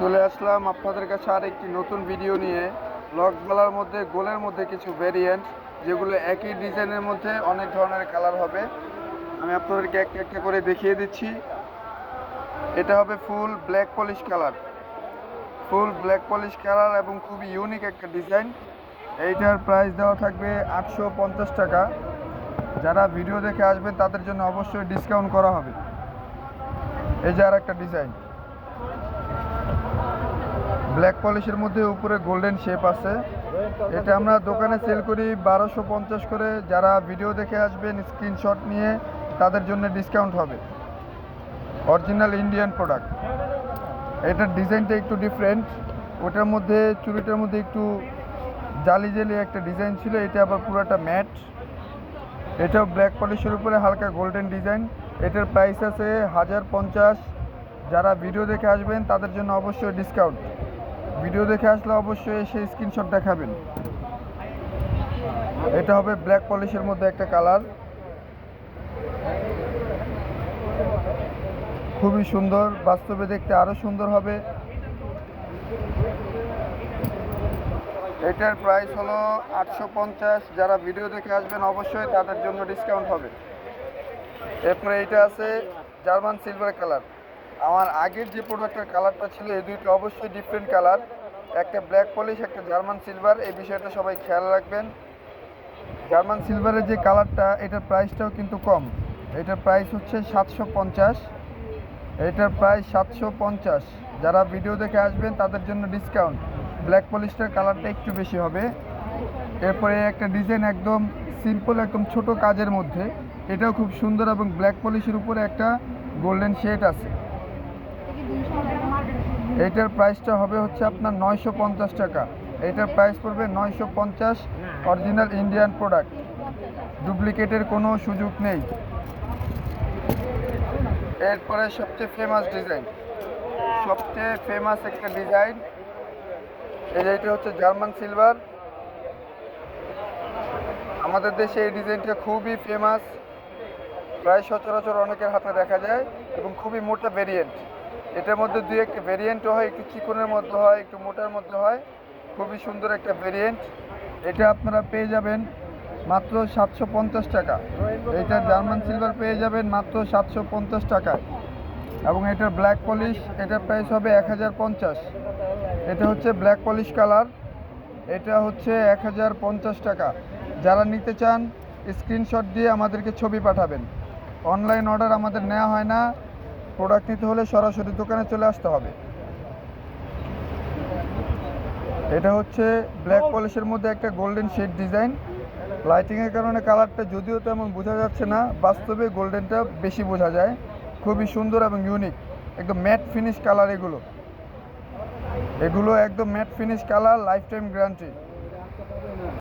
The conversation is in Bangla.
চলে আসলাম আপনাদের কাছে আর একটি নতুন ভিডিও নিয়ে। লক গলার মধ্যে, গোলের মধ্যে কিছু ভেরিয়েন্ট যেগুলো একই ডিজাইনের মধ্যে অনেক ধরনের কালার হবে। আমি আপনাদেরকে একটা একটা করে দেখিয়ে দিচ্ছি। এটা হবে full black polish colour full black polish colour এবং খুবই ইউনিক একটা ডিজাইন এইটার প্রাইস দেওয়া থাকবে আটশো পঞ্চাশ টাকা। যারা ভিডিও দেখে আসবেন, তাদের জন্য অবশ্যই ডিসকাউন্ট করা হবে। এই যে আর একটা ডিজাইন ব্ল্যাক পলিশের মধ্যে উপরে গোল্ডেন শেপ আছে। এটা আমরা দোকানে সেল করি বারোশো পঞ্চাশ করে। যারা ভিডিও দেখে আসবেন স্ক্রিনশট নিয়ে, তাদের জন্য ডিসকাউন্ট হবে। অরিজিনাল ইন্ডিয়ান প্রোডাক্ট এটার ডিজাইনটা একটু ডিফারেন্ট ওটার মধ্যে, চুড়িটার মধ্যে একটু জালি জালি একটা ডিজাইন ছিল। এটা আবার পুরোটা ম্যাট এটাও ব্ল্যাক পলিশের উপরে হালকা গোল্ডেন ডিজাইন এটার প্রাইস আছে হাজার পঞ্চাশ। যারা ভিডিও দেখে আসবেন, তাদের জন্য অবশ্যই ডিসকাউন্ট ভিডিও দেখে আসলে অবশ্যই এসে স্ক্রিনশট দেখাবেন এটা হবে ব্ল্যাক পলিশের মধ্যে একটা কালার খুবই সুন্দর, বাস্তবে দেখতে আরও সুন্দর হবে। এটার প্রাইস হলো আটশো পঞ্চাশ। যারা ভিডিও দেখে আসবেন অবশ্যই তাদের জন্য ডিসকাউন্ট হবে। এরপরে এটা আছে জার্মান সিলভার কালার আমার আগের যে প্রোডাক্টের কালারটা ছিল, এই দুইটা অবশ্যই ডিফারেন্ট কালার একটা ব্ল্যাক পলিশ একটা জার্মান সিলভার এই বিষয়টা সবাই খেয়াল রাখবেন। জার্মান সিলভারের যে কালারটা এটার প্রাইসটাও কিন্তু কম। এটার প্রাইস হচ্ছে সাতশো পঞ্চাশ। এটার প্রাইস সাতশো পঞ্চাশ। যারা ভিডিও দেখে আসবেন, তাদের জন্য ডিসকাউন্ট ব্ল্যাক পলিশটার কালারটা একটু বেশি হবে। এরপরে একটা ডিজাইন একদম সিম্পল একদম ছোট কাজের মধ্যে। এটাও খুব সুন্দর এবং ব্ল্যাক পলিশের উপরে একটা গোল্ডেন শেড আছে। এইটার প্রাইসটা হবে হচ্ছে আপনার নয়শো পঞ্চাশ টাকা। এইটার প্রাইস পড়বে নয়শো পঞ্চাশ অরিজিনাল ইন্ডিয়ান প্রোডাক্ট ডুপ্লিকেটের কোনো সুযোগ নেই। এরপরে সবচেয়ে ফেমাস ডিজাইন সবচেয়ে ফেমাস একটা ডিজাইন এটা হচ্ছে জার্মান সিলভার আমাদের দেশে এই ডিজাইনটা খুবই ফেমাস প্রায় সচরাচর অনেকের হাতে দেখা যায় এবং খুবই মোটা ভেরিয়েন্ট এটার মধ্যে দুই একটা ভেরিয়েন্টও হয়, একটু চিকনের মধ্যে হয়, একটু মোটার মধ্যে হয়। খুবই সুন্দর একটা ভেরিয়েন্ট এটা আপনারা পেয়ে যাবেন মাত্র সাতশো পঞ্চাশ টাকা। এটা জার্মান সিলভার পেয়ে যাবেন মাত্র সাতশো পঞ্চাশ টাকায়। এবং এটার ব্ল্যাক পলিশ এটার প্রাইস হবে এক হাজার পঞ্চাশ। এটা হচ্ছে ব্ল্যাক পলিশ কালার এটা হচ্ছে এক হাজার পঞ্চাশ টাকা। যারা নিতে চান স্ক্রিনশট দিয়ে আমাদেরকে ছবি পাঠাবেন। অনলাইন অর্ডার আমাদের নেওয়া হয় না। প্রোডাক্ট নিতে হলে সরাসরি দোকানে চলে আসতে হবে। এটা হচ্ছে ব্ল্যাক পলিশের মধ্যে একটা গোল্ডেন শেড ডিজাইন লাইটিংয়ের কারণে কালারটা যদিও তেমন বোঝা যাচ্ছে না, বাস্তবে গোল্ডেনটা বেশি বোঝা যায়। খুবই সুন্দর এবং ইউনিক একদম ম্যাট ফিনিশ কালার এগুলো। এগুলো একদম matte finish colour life time guarantee